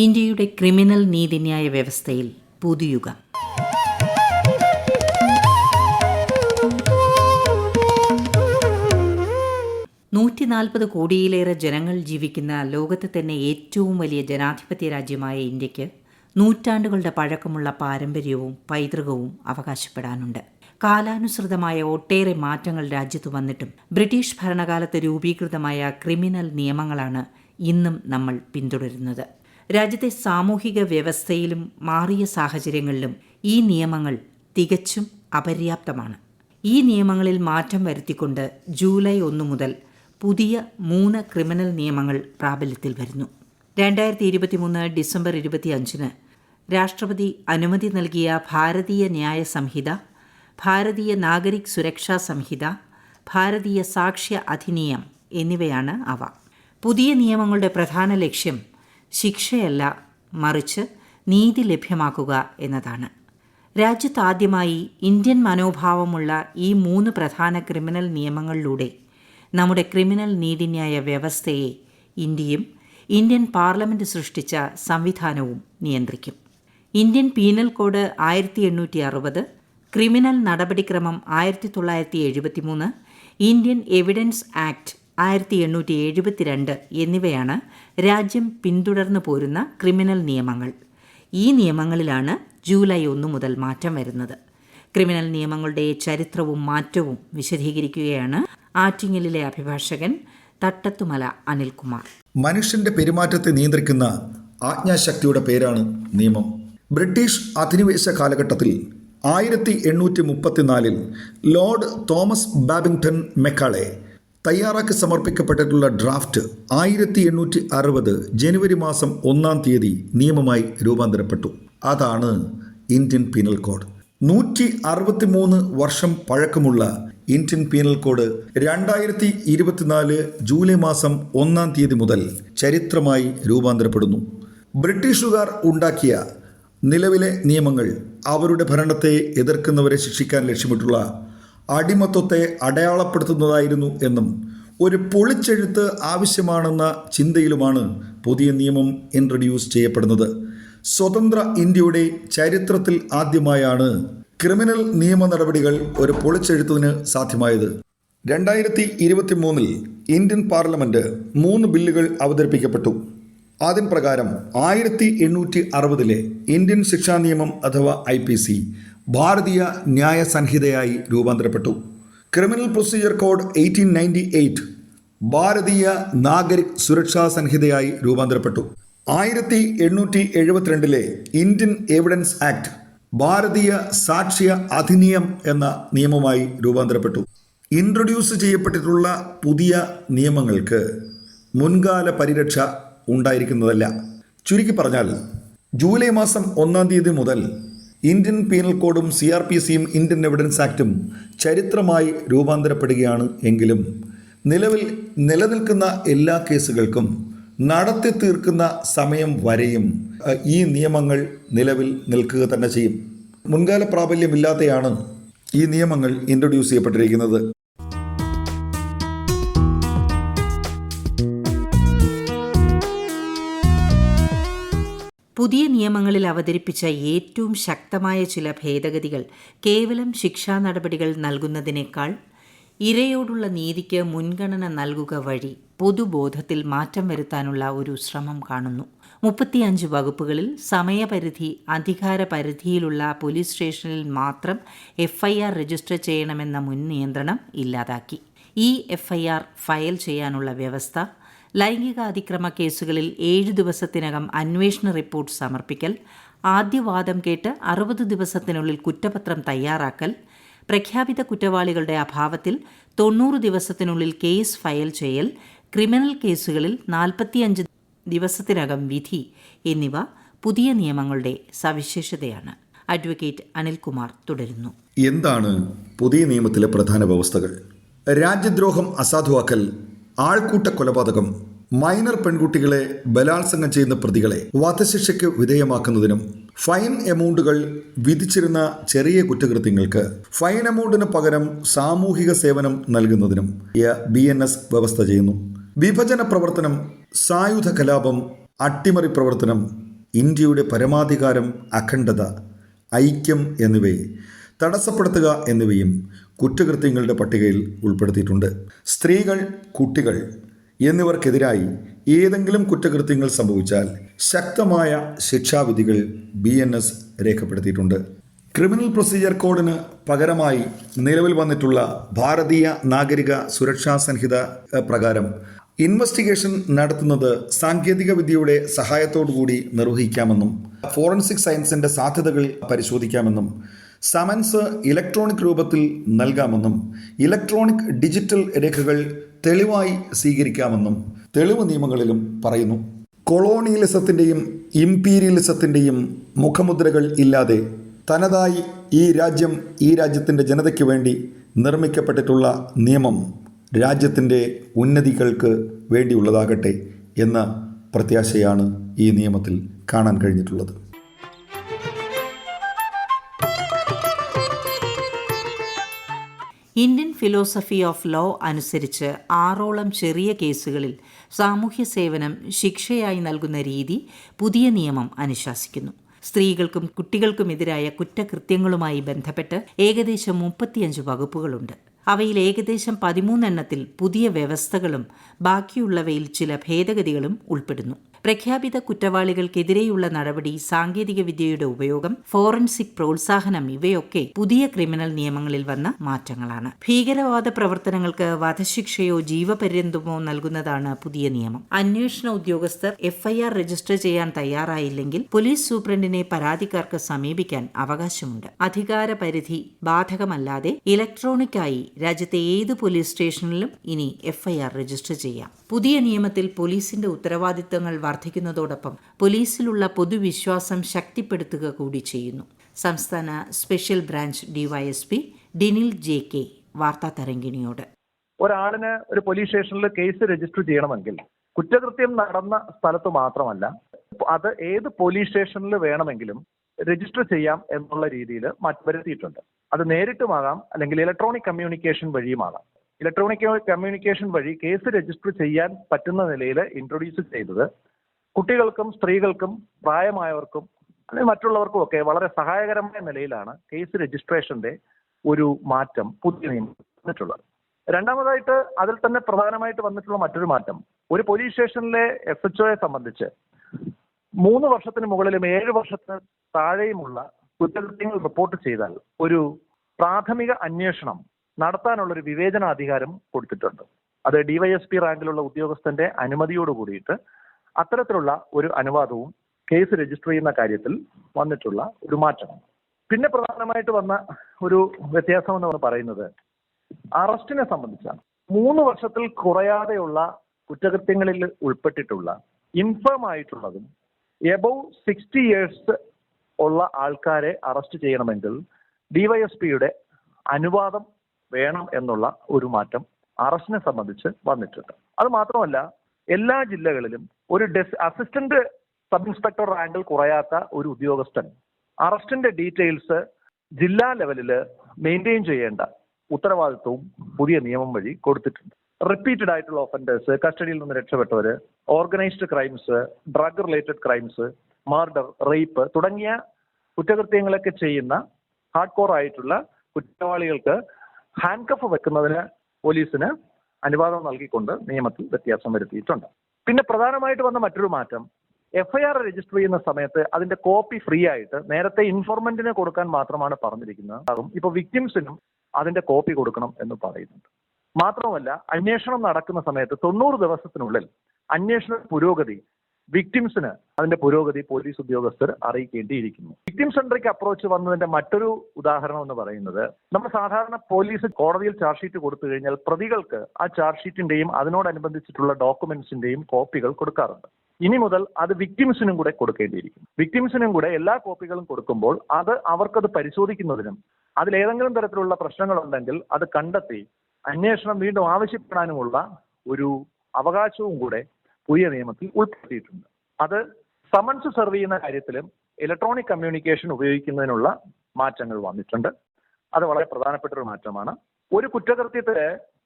ഇന്ത്യയുടെ ക്രിമിനൽ നീതിന്യായ വ്യവസ്ഥയിൽ പുതുയുഗം. നൂറ്റി നാൽപ്പത് കോടിയിലേറെ ജനങ്ങൾ ജീവിക്കുന്ന ലോകത്തെ തന്നെ ഏറ്റവും വലിയ ജനാധിപത്യ രാജ്യമായ ഇന്ത്യയ്ക്ക് നൂറ്റാണ്ടുകളുടെ പഴക്കമുള്ള പാരമ്പര്യവും പൈതൃകവും അവകാശപ്പെടാനുണ്ട്. കാലാനുസൃതമായ ഒട്ടേറെ മാറ്റങ്ങൾ രാജ്യത്ത് വന്നിട്ടും ബ്രിട്ടീഷ് ഭരണകാലത്ത് രൂപീകൃതമായ ക്രിമിനൽ നിയമങ്ങളാണ് ഇന്നും നമ്മൾ പിന്തുടരുന്നത്. രാജ്യത്തെ സാമൂഹിക വ്യവസ്ഥയിലും മാറിയ സാഹചര്യങ്ങളിലും ഈ നിയമങ്ങൾ തികച്ചും അപര്യാപ്തമാണ്. ഈ നിയമങ്ങളിൽ മാറ്റം വരുത്തിക്കൊണ്ട് ജൂലൈ ഒന്ന് മുതൽ പുതിയ മൂന്ന് ക്രിമിനൽ നിയമങ്ങൾ പ്രാബല്യത്തിൽ വരുന്നു. രണ്ടായിരത്തി ഇരുപത്തിമൂന്ന് ഡിസംബർ ഇരുപത്തിയഞ്ചിന് രാഷ്ട്രപതി അനുമതി നൽകിയ ഭാരതീയ ന്യായ സംഹിത ഭാരതീയ നാഗരിക് സുരക്ഷാ സംഹിത ഭാരതീയ സാക്ഷ്യ അധിനിയം എന്നിവയാണ് അവ. പുതിയ നിയമങ്ങളുടെ പ്രധാന ലക്ഷ്യം ശിക്ഷയല്ല മറിച്ച് നീതി ലഭ്യമാക്കുക എന്നതാണ്. രാജ്യത്താദ്യമായി ഇന്ത്യൻ മനോഭാവമുള്ള ഈ മൂന്ന് പ്രധാന ക്രിമിനൽ നിയമങ്ങളിലൂടെ നമ്മുടെ ക്രിമിനൽ നീതിന്യായ വ്യവസ്ഥയെ ഇന്ത്യയും ഇന്ത്യൻ പാർലമെന്റ് സൃഷ്ടിച്ച സംവിധാനവും നിയന്ത്രിക്കും. ഇന്ത്യൻ പീനൽ കോഡ് ആയിരത്തി എണ്ണൂറ്റി അറുപത് ക്രിമിനൽ നടപടിക്രമം ആയിരത്തി തൊള്ളായിരത്തി എഴുപത്തിമൂന്ന് ഇന്ത്യൻ എവിഡൻസ് ആക്ട് ആയിരത്തി എണ്ണൂറ്റി എഴുപത്തിരണ്ട് എന്നിവയാണ് രാജ്യം പിന്തുടർന്നു പോരുന്ന ക്രിമിനൽ നിയമങ്ങൾ. ഈ നിയമങ്ങളിലാണ് ജൂലൈ ഒന്ന് മുതൽ മാറ്റം വരുന്നത്. ക്രിമിനൽ നിയമങ്ങളുടെ ചരിത്രവും മാറ്റവും വിശദീകരിക്കുകയാണ് ആറ്റിങ്ങലിലെ അഭിഭാഷകൻ തട്ടത്തുമല അനിൽകുമാർ. മനുഷ്യന്റെ പെരുമാറ്റത്തെ നിയന്ത്രിക്കുന്ന ആജ്ഞാശക്തിയുടെ പേരാണ് നിയമം. ബ്രിട്ടീഷ് അധിനിവേശ കാലഘട്ടത്തിൽ ആയിരത്തി എണ്ണൂറ്റി മുപ്പത്തിനാലിൽ ലോർഡ് തോമസ് ബാബിംഗ്ടൺ മെക്കാളെ തയ്യാറാക്കി സമർപ്പിക്കപ്പെട്ടിട്ടുള്ള ഡ്രാഫ്റ്റ് ആയിരത്തി എണ്ണൂറ്റി അറുപത് ജനുവരി മാസം ഒന്നാം തീയതി നിയമമായി രൂപാന്തരപ്പെട്ടു. അതാണ് ഇന്ത്യൻ പീനൽ കോഡ് നൂറ്റി അറുപത്തി മൂന്ന് വർഷം പഴക്കമുള്ള ഇന്ത്യൻ പീനൽ കോഡ് രണ്ടായിരത്തി ഇരുപത്തിനാല് ജൂലൈ മാസം ഒന്നാം തീയതി മുതൽ ചരിത്രമായി രൂപാന്തരപ്പെടുന്നു. ബ്രിട്ടീഷുകാർ ഉണ്ടാക്കിയ നിലവിലെ നിയമങ്ങൾ അവരുടെ ഭരണത്തെ എതിർക്കുന്നവരെ ശിക്ഷിക്കാൻ ലക്ഷ്യമിട്ടുള്ള അടിമത്വത്തെ അടയാളപ്പെടുത്തുന്നതായിരുന്നു എന്നും ഒരു പൊളിച്ചെഴുത്ത് ആവശ്യമാണെന്ന ചിന്തയിലുമാണ് പുതിയ നിയമം ഇൻട്രൊഡ്യൂസ് ചെയ്യപ്പെടുന്നത്. സ്വതന്ത്ര ഇന്ത്യയുടെ ചരിത്രത്തിൽ ആദ്യമായാണ് ക്രിമിനൽ നിയമ നടപടികൾ ഒരു പൊളിച്ചെഴുത്തിന് സാധ്യമായത്. രണ്ടായിരത്തി ഇരുപത്തി മൂന്നിൽ ഇന്ത്യൻ പാർലമെന്റ് മൂന്ന് ബില്ലുകൾ അവതരിപ്പിക്കപ്പെട്ടു. ആദ്യം പ്രകാരം ആയിരത്തി എണ്ണൂറ്റി അറുപതിലെ ഇന്ത്യൻ ശിക്ഷാ നിയമം അഥവാ ഐ പി സി ഭാരതീയ ന്യായ സംഹിതയായി രൂപാന്തരപ്പെട്ടു. Criminal procedure code eighteen ninety eight Bharatiya Nagarik Suraksha സംഹിതയായി രൂപാന്തരപ്പെട്ടു. ആയിരത്തി എണ്ണൂറ്റി എഴുപത്തിരണ്ടിലെ ഇന്ത്യൻ എവിഡൻസ് ആക്ട് ഭാരതീയ സാക്ഷ്യ അധിനിയം എന്ന നിയമമായി രൂപാന്തരപ്പെട്ടു. ഇൻട്രൊഡ്യൂസ് ചെയ്യപ്പെട്ടിട്ടുള്ള പുതിയ നിയമങ്ങൾക്ക് മുൻകാല പരിരക്ഷ ഉണ്ടായിരിക്കുന്നതല്ല. ചുരുക്കി പറഞ്ഞാൽ ജൂലൈ മാസം ഒന്നാം തീയതി മുതൽ ഇന്ത്യൻ പീനൽ കോഡും സി ആർ പി സിയും ഇന്ത്യൻ എവിഡൻസ് ആക്റ്റും ചരിത്രമായി രൂപാന്തരപ്പെടുകയാണ് എങ്കിലും നിലവിൽ നിലനിൽക്കുന്ന എല്ലാ കേസുകൾക്കും നടത്തി തീർക്കുന്ന സമയം വരെയും ഈ നിയമങ്ങൾ നിലവിൽ നിൽക്കുക തന്നെ ചെയ്യും. മുൻകാല പ്രാബല്യമില്ലാതെയാണ് ഈ നിയമങ്ങൾ ഇൻട്രൊഡ്യൂസ് ചെയ്യപ്പെട്ടിരിക്കുന്നത്. പുതിയ നിയമങ്ങളിൽ അവതരിപ്പിച്ച ഏറ്റവും ശക്തമായ ചില ഭേദഗതികൾ കേവലം ശിക്ഷാ നടപടികൾ നൽകുന്നതിനേക്കാൾ ഇരയോടുള്ള നീതിക്ക് മുൻഗണന നൽകുക വഴി പൊതുബോധത്തിൽ മാറ്റം വരുത്താനുള്ള ഒരു ശ്രമം കാണുന്നു. മുപ്പത്തിയഞ്ച് വകുപ്പുകളിൽ സമയപരിധി അധികാര പരിധിയിലുള്ള പോലീസ് സ്റ്റേഷനിൽ മാത്രം എഫ്ഐആർ രജിസ്റ്റർ ചെയ്യണമെന്ന മുൻ നിയന്ത്രണം ഇല്ലാതാക്കി. ഈ എഫ്ഐആർ ഫയൽ ചെയ്യാനുള്ള വ്യവസ്ഥ ലൈംഗിക അതിക്രമ കേസുകളിൽ ഏഴ് ദിവസത്തിനകം അന്വേഷണ റിപ്പോർട്ട് സമർപ്പിക്കൽ ആദ്യവാദം കേട്ട് അറുപത് ദിവസത്തിനുള്ളിൽ കുറ്റപത്രം തയ്യാറാക്കൽ പ്രഖ്യാപിത കുറ്റവാളികളുടെ അഭാവത്തിൽ തൊണ്ണൂറ് ദിവസത്തിനുള്ളിൽ കേസ് ഫയൽ ചെയ്യൽ ക്രിമിനൽ കേസുകളിൽ നാൽപ്പത്തിയഞ്ച് ദിവസത്തിനകം വിധി എന്നിവ പുതിയ നിയമങ്ങളുടെ സവിശേഷതയാണ്. അഡ്വക്കേറ്റ് അനിൽകുമാർ തുടരുന്നു. എന്താണ് പുതിയ നിയമത്തിലെ പ്രധാന വ്യവസ്ഥകൾ? രാജ്യദ്രോഹം അസാധുവാക്കൽ ആൾക്കൂട്ട കൊലപാതകം മൈനർ പെൺകുട്ടികളെ ബലാത്സംഗം ചെയ്യുന്ന പ്രതികളെ വധശിക്ഷയ്ക്ക് വിധേയമാക്കുന്നതിനും ഫൈൻ എമൗണ്ടുകൾ വിധിച്ചിരുന്ന ചെറിയ കുറ്റകൃത്യങ്ങൾക്ക് ഫൈൻ എമൗണ്ടിന് പകരം സാമൂഹിക സേവനം നൽകുന്നതിനും ബി എൻ എസ് വ്യവസ്ഥ ചെയ്യുന്നു. വിഭജന പ്രവർത്തനം സായുധ കലാപം അട്ടിമറി പ്രവർത്തനം ഇന്ത്യയുടെ പരമാധികാരം അഖണ്ഡത ഐക്യം എന്നിവയെ തടസ്സപ്പെടുത്തുക എന്നിവയും കുറ്റകൃത്യങ്ങളുടെ പട്ടികയിൽ ഉൾപ്പെടുത്തിയിട്ടുണ്ട്. സ്ത്രീകൾ കുട്ടികൾ എന്നിവർക്കെതിരായി ഏതെങ്കിലും കുറ്റകൃത്യങ്ങൾ സംഭവിച്ചാൽ ശക്തമായ ശിക്ഷാവിധികൾ ബി എൻ എസ് രേഖപ്പെടുത്തിയിട്ടുണ്ട്. ക്രിമിനൽ പ്രൊസീജിയർ കോഡിന് പകരമായി നിലവിൽ വന്നിട്ടുള്ള ഭാരതീയ നാഗരിക സുരക്ഷാ സംഹിത പ്രകാരം ഇൻവെസ്റ്റിഗേഷൻ നടത്തുന്നത് സാങ്കേതിക വിദ്യയുടെ സഹായത്തോടുകൂടി നിർവഹിക്കാമെന്നും ഫോറൻസിക് സയൻസിന്റെ സാധ്യതകൾ പരിശോധിക്കാമെന്നും സമൻസ് ഇലക്ട്രോണിക് രൂപത്തിൽ നൽകാമെന്നും ഇലക്ട്രോണിക് ഡിജിറ്റൽ രേഖകൾ തെളിവായി സ്വീകരിക്കാമെന്നും തെളിവ് നിയമങ്ങളിലും പറയുന്നു. കൊളോണിയലിസത്തിന്റെയും ഇംപീരിയലിസത്തിന്റെയും മുഖമുദ്രകൾ ഇല്ലാതെ തനതായി ഈ രാജ്യം ഈ രാജ്യത്തിന്റെ ജനതയ്ക്ക് വേണ്ടി നിർമ്മിക്കപ്പെട്ടിട്ടുള്ള നിയമം രാജ്യത്തിന്റെ ഉന്നതികൾക്ക് വേണ്ടിയുള്ളതാകട്ടെ എന്ന പ്രത്യാശയാണ് ഈ നിയമത്തിൽ കാണാൻ കഴിഞ്ഞിട്ടുള്ളത്. ഇന്ത്യൻ ഫിലോസഫി ഓഫ് ലോ അനുസരിച്ച് ആറോളം ചെറിയ കേസുകളിൽ സാമൂഹ്യ സേവനം ശിക്ഷയായി നൽകുന്ന രീതി പുതിയ നിയമം അനുശാസിക്കുന്നു. സ്ത്രീകൾക്കും കുട്ടികൾക്കുമെതിരായ കുറ്റകൃത്യങ്ങളുമായി ബന്ധപ്പെട്ട് ഏകദേശം മുപ്പത്തിയഞ്ച് വകുപ്പുകളുണ്ട്. അവയിൽ ഏകദേശം പതിമൂന്നെണ്ണത്തിൽ പുതിയ വ്യവസ്ഥകളും ബാക്കിയുള്ളവയിൽ ചില ഭേദഗതികളും ഉൾപ്പെടുന്നു. പ്രഖ്യാപിത കുറ്റവാളികൾക്കെതിരെയുള്ള നടപടി സാങ്കേതിക വിദ്യയുടെ ഉപയോഗം ഫോറൻസിക് പ്രോത്സാഹനം ഇവയൊക്കെ പുതിയ ക്രിമിനൽ നിയമങ്ങളിൽ വന്ന മാറ്റങ്ങളാണ്. ഭീകരവാദ പ്രവർത്തനങ്ങൾക്ക് വധശിക്ഷയോ ജീവപര്യന്തമോ നൽകുന്നതാണ് പുതിയ നിയമം. അന്വേഷണ ഉദ്യോഗസ്ഥർ എഫ്ഐആർ രജിസ്റ്റർ ചെയ്യാൻ തയ്യാറായില്ലെങ്കിൽ പോലീസ് സൂപ്രണ്ടിനെ പരാതിക്കാർക്ക് സമീപിക്കാൻ അവകാശമുണ്ട്. അധികാര പരിധി ബാധകമല്ലാതെ ഇലക്ട്രോണിക്കായി രാജ്യത്തെ ഏത് പോലീസ് സ്റ്റേഷനിലും ഇനി എഫ്ഐആർ രജിസ്റ്റർ ചെയ്യാം. പുതിയ നിയമത്തിൽ പോലീസിന്റെ ഉത്തരവാദിത്തങ്ങൾ വർദ്ധിക്കുന്നതോടൊപ്പം പോലീസിലുള്ള പൊതുവിശ്വാസം ശക്തിപ്പെടുത്തുക കൂടി ചെയ്യുന്നു. സംസ്ഥാന special branch DYSP Dinil J K വാർത്താ തരംഗിണിയോട്. ഒരാളിന് ഒരു പോലീസ് സ്റ്റേഷനിൽ കേസ് രജിസ്റ്റർ ചെയ്യണമെങ്കിൽ കുറ്റകൃത്യം നടന്ന സ്ഥലത്ത് മാത്രമല്ല അത് ഏത് പോലീസ് സ്റ്റേഷനിൽ വേണമെങ്കിലും രജിസ്റ്റർ ചെയ്യാം എന്നുള്ള രീതിയിൽ വരുത്തിയിട്ടുണ്ട്. അത് നേരിട്ടുമാകാം അല്ലെങ്കിൽ ഇലക്ട്രോണിക് കമ്മ്യൂണിക്കേഷൻ വഴിയുമാകാം. ഇലക്ട്രോണിക് കമ്മ്യൂണിക്കേഷൻ വഴി കേസ് രജിസ്റ്റർ ചെയ്യാൻ പറ്റുന്ന നിലയിൽ ഇൻട്രൊഡ്യൂസ് ചെയ്തത് കുട്ടികൾക്കും സ്ത്രീകൾക്കും പ്രായമായവർക്കും അല്ലെങ്കിൽ മറ്റുള്ളവർക്കും ഒക്കെ വളരെ സഹായകരമായ നിലയിലാണ് കേസ് രജിസ്ട്രേഷന്റെ ഒരു മാറ്റം പുതിയ നിയമം വന്നിട്ടുള്ളത്. രണ്ടാമതായിട്ട് അതിൽ തന്നെ പ്രധാനമായിട്ട് വന്നിട്ടുള്ള മറ്റൊരു മാറ്റം. ഒരു പോലീസ് സ്റ്റേഷനിലെ എസ് എച്ച് ഒയെ സംബന്ധിച്ച് മൂന്ന് വർഷത്തിന് മുകളിലും ഏഴ് വർഷത്തിന് താഴെയുമുള്ള കുറ്റകൃത്യങ്ങൾ റിപ്പോർട്ട് ചെയ്താൽ ഒരു പ്രാഥമിക അന്വേഷണം നടത്താനുള്ള ഒരു വിവേചനാധികാരം കൊടുത്തിട്ടുണ്ട്. അത് ഡിവൈഎസ്പി റാങ്കിലുള്ള ഉദ്യോഗസ്ഥന്റെ അനുമതിയോട് കൂടിയിട്ട് അത്തരത്തിലുള്ള ഒരു അനുവാദവും കേസ് രജിസ്റ്റർ ചെയ്യുന്ന കാര്യത്തിൽ വന്നിട്ടുള്ള ഒരു മാറ്റം. പിന്നെ പ്രധാനമായിട്ട് വന്ന ഒരു വ്യത്യാസം എന്ന് പറയുന്നത് അറസ്റ്റിനെ സംബന്ധിച്ചാണ്. മൂന്ന് വർഷത്തിൽ കുറയാതെയുള്ള കുറ്റകൃത്യങ്ങളിൽ ഉൾപ്പെട്ടിട്ടുള്ള ഇൻഫേം ആയിട്ടുള്ളതും എബവ് സിക്സ്റ്റി ഇയേഴ്സ് ഉള്ള ആൾക്കാരെ അറസ്റ്റ് ചെയ്യണമെങ്കിൽ ഡിവൈഎസ്പിയുടെ അനുവാദം വേണം എന്നുള്ള ഒരു മാറ്റം അറസ്റ്റിനെ സംബന്ധിച്ച് വന്നിട്ടുണ്ട്. അത് മാത്രമല്ല എല്ലാ ജില്ലകളിലും ഒരു ഡെസ് അസിസ്റ്റന്റ് സബ് ഇൻസ്പെക്ടർ റാങ്കിൽ കുറയാത്ത ഒരു ഉദ്യോഗസ്ഥൻ. അറസ്റ്റിന്റെ ഡീറ്റെയിൽസ് ജില്ലാ ലെവലിൽ മെയിന്റെയിൻ ചെയ്യേണ്ട ഉത്തരവാദിത്വവും പുതിയ നിയമം വഴി കൊടുത്തിട്ടുണ്ട്. റിപ്പീറ്റഡ് ആയിട്ടുള്ള ഒഫൻഡേഴ്സ് കസ്റ്റഡിയിൽ നിന്ന് രക്ഷപ്പെട്ടവർ organised crimes drug related crimes murder rape തുടങ്ങിയ കുറ്റകൃത്യങ്ങളൊക്കെ ചെയ്യുന്ന ഹാർഡ് കോർ ആയിട്ടുള്ള കുറ്റവാളികൾക്ക് ഹാൻഡ് കഫ് വെക്കുന്നതിന് പോലീസിന് അനുവാദം നൽകിക്കൊണ്ട് നിയമത്തിൽ വ്യത്യാസം വരുത്തിയിട്ടുണ്ട്. പിന്നെ പ്രധാനമായിട്ട് വന്ന മറ്റൊരു മാറ്റം. എഫ്ഐആർ രജിസ്റ്റർ ചെയ്യുന്ന സമയത്ത് അതിന്റെ കോപ്പി ഫ്രീ ആയിട്ട് നേരത്തെ ഇൻഫോർമെന്റിന് കൊടുക്കാൻ മാത്രമാണ് പറഞ്ഞിരിക്കുന്നത്. ഇപ്പൊ വിക്ടിംസിനും അതിന്റെ കോപ്പി കൊടുക്കണം എന്ന് പറയുന്നുണ്ട്. മാത്രമല്ല അന്വേഷണം നടക്കുന്ന സമയത്ത് തൊണ്ണൂറ് ദിവസത്തിനുള്ളിൽ അന്വേഷണ പുരോഗതി വിക്ടിംസിന് അതിന്റെ പുരോഗതി പോലീസ് ഉദ്യോഗസ്ഥർ അറിയിക്കേണ്ടിയിരിക്കുന്നു. വിക്ടിം സെൻട്രിക് അപ്രോച്ച് വന്നതിന്റെ മറ്റൊരു ഉദാഹരണം എന്ന് പറയുന്നത് നമ്മൾ സാധാരണ പോലീസ് കോടതിയിൽ ചാർജ് ഷീറ്റ് കൊടുത്തു കഴിഞ്ഞാൽ പ്രതികൾക്ക് ആ ചാർജ് ഷീറ്റിന്റെയും അതിനോടനുബന്ധിച്ചിട്ടുള്ള ഡോക്യുമെന്റ്സിന്റെയും കോപ്പികൾ കൊടുക്കാറുണ്ട്. ഇനി മുതൽ അത് വിക്ടിംസിനും കൂടെ കൊടുക്കേണ്ടിയിരിക്കും വിക്ടിംസിനും കൂടെ എല്ലാ കോപ്പികളും കൊടുക്കുമ്പോൾ അത് അവർക്കത് പരിശോധിക്കുന്നതിനും അതിലേതെങ്കിലും തരത്തിലുള്ള പ്രശ്നങ്ങളുണ്ടെങ്കിൽ അത് കണ്ടെത്തി അന്വേഷണം വീണ്ടും ആവശ്യപ്പെടാനുമുള്ള ഒരു അവകാശവും കൂടെ പുതിയ നിയമത്തിൽ ഉൾപ്പെടുത്തിയിട്ടുണ്ട്. അത് സമൻസ് സെർവ് ചെയ്യുന്ന കാര്യത്തിലും ഇലക്ട്രോണിക് കമ്മ്യൂണിക്കേഷൻ ഉപയോഗിക്കുന്നതിനുള്ള മാറ്റങ്ങൾ വന്നിട്ടുണ്ട്. അത് വളരെ പ്രധാനപ്പെട്ട ഒരു മാറ്റമാണ്. ഒരു കുറ്റകൃത്യത്തിൽ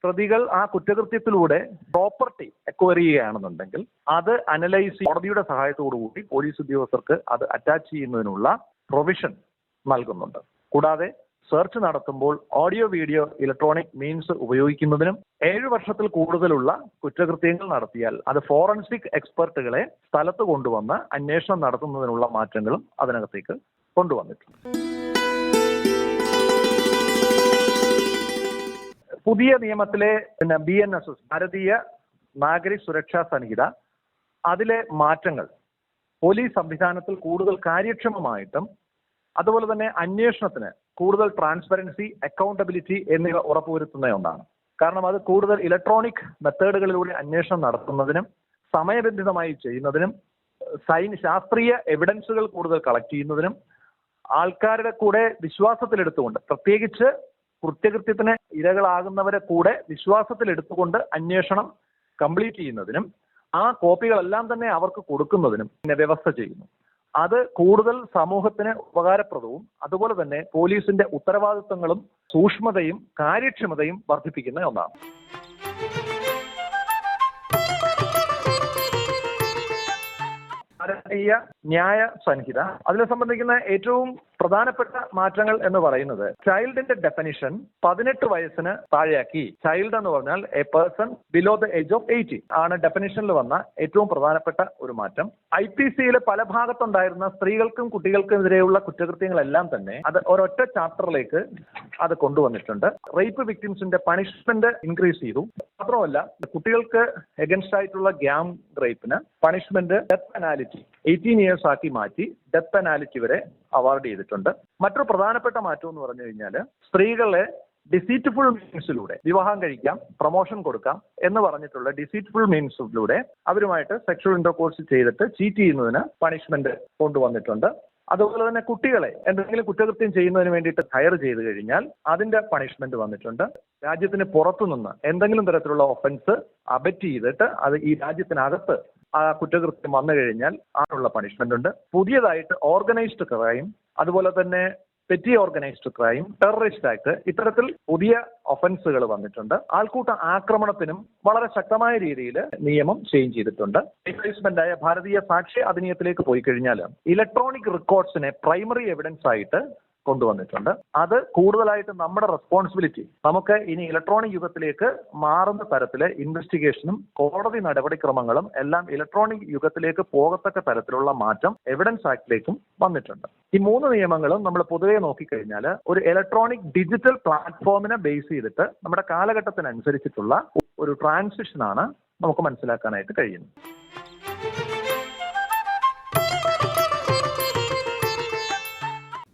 പ്രതികൾ ആ കുറ്റകൃത്യത്തിലൂടെ പ്രോപ്പർട്ടി എക്വയർ ചെയ്യുകയാണെന്നുണ്ടെങ്കിൽ അത് അനലൈസ് കോടതിയുടെ സഹായത്തോടു കൂടി പോലീസ് ഉദ്യോഗസ്ഥർക്ക് അത് അറ്റാച്ച് ചെയ്യുന്നതിനുള്ള പ്രൊവിഷൻ നൽകുന്നുണ്ട്. കൂടാതെ സെർച്ച് നടത്തുമ്പോൾ ഓഡിയോ വീഡിയോ ഇലക്ട്രോണിക് മീൻസ് ഉപയോഗിക്കുന്നതിനും ഏഴു വർഷത്തിൽ കൂടുതലുള്ള കുറ്റകൃത്യങ്ങൾ നടത്തിയാൽ അത് ഫോറൻസിക് എക്സ്പെർട്ടുകളെ സ്ഥലത്ത് കൊണ്ടുവന്ന് അന്വേഷണം നടത്തുന്നതിനുള്ള മാറ്റങ്ങളും അതിനകത്തേക്ക് കൊണ്ടുവന്നിട്ടുണ്ട്. പുതിയ നിയമത്തിലെ പിന്നെ ബി എൻ എസ് എസ് ഭാരതീയ നാഗരിക സുരക്ഷാ സംഹിത അതിലെ മാറ്റങ്ങൾ പോലീസ് സംവിധാനത്തിൽ കൂടുതൽ കാര്യക്ഷമമായിട്ടും അതുപോലെ തന്നെ അന്വേഷണത്തിന് കൂടുതൽ ട്രാൻസ്പെറൻസി അക്കൗണ്ടബിലിറ്റി എന്നിവ ഉറപ്പുവരുത്തുന്ന ഒന്നാണ് കാരണം അത് കൂടുതൽ ഇലക്ട്രോണിക് മെത്തേഡുകളിലൂടെ അന്വേഷണം നടത്തുന്നതിനും സമയബന്ധിതമായി ചെയ്യുന്നതിനും സൈൻ ശാസ്ത്രീയ എവിഡൻസുകൾ കൂടുതൽ കളക്ട് ചെയ്യുന്നതിനും ആൾക്കാരുടെ കൂടെ വിശ്വാസത്തിലെടുത്തുകൊണ്ട് പ്രത്യേകിച്ച് കൃത്യകൃത്യത്തിന് ഇരകളാകുന്നവരെ കൂടെ വിശ്വാസത്തിലെടുത്തുകൊണ്ട് അന്വേഷണം കംപ്ലീറ്റ് ചെയ്യുന്നതിനും ആ കോപ്പികളെല്ലാം തന്നെ അവർക്ക് കൊടുക്കുന്നതിനും വ്യവസ്ഥ ചെയ്യുന്നു. അത് കൂടുതൽ സമൂഹത്തിന് ഉപകാരപ്രദവും അതുപോലെ തന്നെ പോലീസിന്റെ ഉത്തരവാദിത്വങ്ങളും സൂക്ഷ്മതയും കാര്യക്ഷമതയും വർദ്ധിപ്പിക്കുന്ന ഒന്നാണ്. ഭാരതീയ ന്യായ സംഹിത. അതിനെ സംബന്ധിക്കുന്ന ഏറ്റവും പ്രധാനപ്പെട്ട മാറ്റങ്ങൾ എന്ന് പറയുന്നത് ചൈൽഡിന്റെ ഡെഫിനിഷൻ പതിനെട്ട് വയസ്സിന് താഴെയാക്കി. ചൈൽഡ് എന്ന് പറഞ്ഞാൽ a person below the age of eighty ആണ് ഡെഫിനിഷനിൽ വന്ന ഏറ്റവും പ്രധാനപ്പെട്ട ഒരു മാറ്റം. ഐ പി സിയിലെ പല ഭാഗത്തുണ്ടായിരുന്ന സ്ത്രീകൾക്കും കുട്ടികൾക്കും എതിരെയുള്ള കുറ്റകൃത്യങ്ങളെല്ലാം തന്നെ അത് ഒരൊറ്റ ചാപ്റ്ററിലേക്ക് അത് കൊണ്ടുവന്നിട്ടുണ്ട്. റേപ്പ് വിക്ടിംസിന്റെ പണിഷ്മെന്റ് ഇൻക്രീസ് ചെയ്തു. മാത്രമല്ല കുട്ടികൾക്ക് എഗൻസ്റ്റ് ആയിട്ടുള്ള gang റേപ്പിന് punishment death penalty eighteen years ആക്കി മാറ്റി ഡെത്ത് പെനാലിറ്റി വരെ അവാർഡ് ചെയ്തിട്ടുണ്ട്. മറ്റൊരു പ്രധാനപ്പെട്ട മാറ്റം എന്ന് പറഞ്ഞു കഴിഞ്ഞാൽ സ്ത്രീകളെ ഡിസീറ്റ്ഫുൾ മീൻസിലൂടെ വിവാഹം കഴിക്കാം പ്രൊമോഷൻ കൊടുക്കാം എന്ന് പറഞ്ഞിട്ടുള്ള ഡിസീറ്റ്ഫുൾ മീൻസിലൂടെ അവരുമായിട്ട് സെക്ഷൽ ഇന്റർകോഴ്സ് ചെയ്തിട്ട് ചീറ്റ് ചെയ്യുന്നതിന് പണിഷ്മെന്റ് കൊണ്ടുവന്നിട്ടുണ്ട്. അതുപോലെ തന്നെ കുട്ടികളെ എന്തെങ്കിലും കുറ്റകൃത്യം ചെയ്യുന്നതിന് വേണ്ടിയിട്ട് ഹയർ ചെയ്ത് കഴിഞ്ഞാൽ അതിന്റെ പണിഷ്മെന്റ് വന്നിട്ടുണ്ട്. രാജ്യത്തിന് പുറത്തുനിന്ന് എന്തെങ്കിലും തരത്തിലുള്ള ഒഫൻസ് അബറ്റ് ചെയ്തിട്ട് അത് ഈ രാജ്യത്തിനകത്ത് ആ കുറ്റകൃത്യം വന്നു കഴിഞ്ഞാൽ അതിനുള്ള പണിഷ്മെന്റ് ഉണ്ട്. പുതിയതായിട്ട് ഓർഗനൈസ്ഡ് ക്രൈം അതുപോലെ തന്നെ petty organised crime terrorist act ഇത്തരത്തിൽ പുതിയ ഒഫൻസുകൾ വന്നിട്ടുണ്ട്. ആൾക്കൂട്ട ആക്രമണത്തിനും വളരെ ശക്തമായ രീതിയിൽ നിയമം ചേഞ്ച് ചെയ്തിട്ടുണ്ട്. റിപ്ലേസ്മെന്റ് ആയ ഭാരതീയ സാക്ഷ്യ അധിനിയത്തിലേക്ക് പോയി കഴിഞ്ഞാൽ ഇലക്ട്രോണിക് റെക്കോർഡ്സിനെ പ്രൈമറി എവിഡൻസ് ആയിട്ട് കൊണ്ടുവന്നിട്ടുണ്ട്. അത് കൂടുതലായിട്ട് നമ്മുടെ റെസ്പോൺസിബിലിറ്റി നമുക്ക് ഇനി ഇലക്ട്രോണിക് യുഗത്തിലേക്ക് മാറുന്ന തരത്തിലെ ഇൻവെസ്റ്റിഗേഷനും കോടതി നടപടിക്രമങ്ങളും എല്ലാം ഇലക്ട്രോണിക് യുഗത്തിലേക്ക് പോകത്തക്ക തരത്തിലുള്ള മാറ്റം എവിഡൻസ് ആക്ടിലേക്കും വന്നിട്ടുണ്ട്. ഈ മൂന്ന് നിയമങ്ങളും നമ്മൾ പൊതുവെ നോക്കിക്കഴിഞ്ഞാൽ ഒരു ഇലക്ട്രോണിക് ഡിജിറ്റൽ പ്ലാറ്റ്ഫോമിനെ ബേസ് ചെയ്തിട്ട് നമ്മുടെ കാലഘട്ടത്തിനനുസരിച്ചിട്ടുള്ള ഒരു ട്രാൻസിഷനാണ് നമുക്ക് മനസ്സിലാക്കാനായിട്ട് കഴിയുന്നത്.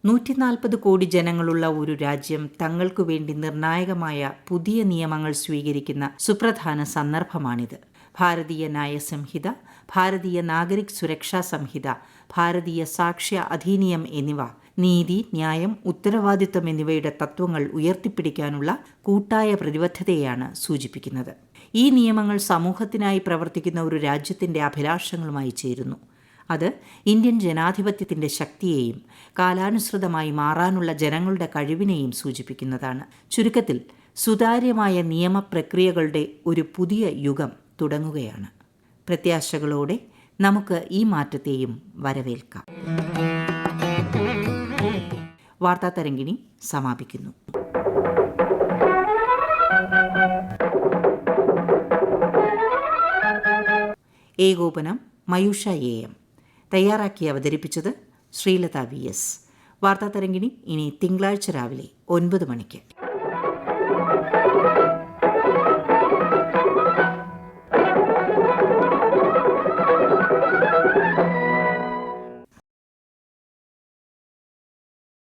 നൂറ്റിനാൽപ്പത് കോടി ജനങ്ങളുള്ള ഒരു രാജ്യം തങ്ങൾക്കു വേണ്ടി നിർണായകമായ പുതിയ നിയമങ്ങൾ സ്വീകരിക്കുന്ന സുപ്രധാന സന്ദർഭമാണിത്. ഭാരതീയ ന്യായ സംഹിത ഭാരതീയ നാഗരിക് സുരക്ഷാ സംഹിത ഭാരതീയ സാക്ഷ്യ അധീനിയം എന്നിവ നീതി ന്യായം ഉത്തരവാദിത്വം എന്നിവയുടെ തത്വങ്ങൾ ഉയർത്തിപ്പിടിക്കാനുള്ള കൂട്ടായ പ്രതിബദ്ധതയാണ് സൂചിപ്പിക്കുന്നത്. ഈ നിയമങ്ങൾ സമൂഹത്തിനായി പ്രവർത്തിക്കുന്ന ഒരു രാജ്യത്തിന്റെ അഭിലാഷങ്ങളുമായി ചേരുന്നു. അത് ഇന്ത്യൻ ജനാധിപത്യത്തിന്റെ ശക്തിയെയും കാലാനുസൃതമായി മാറാനുള്ള ജനങ്ങളുടെ കഴിവിനെയും സൂചിപ്പിക്കുന്നതാണ്. ചുരുക്കത്തിൽ സുതാര്യമായ നിയമപ്രക്രിയകളുടെ ഒരു പുതിയ യുഗം തുടങ്ങുകയാണ്. പ്രത്യാശകളോടെ നമുക്ക് ഈ മാറ്റത്തെയും വരവേൽക്കാം. വാർത്താ തരംഗിണി സമാപിക്കുന്നു. ഏകോപനം മയൂഷ എ എം. തയ്യാറാക്കി അവതരിപ്പിച്ചത് ശ്രീലത വി എസ്. വാർത്താ തരംഗിണി ഇനി തിങ്കളാഴ്ച രാവിലെ ഒൻപത് മണിക്ക്.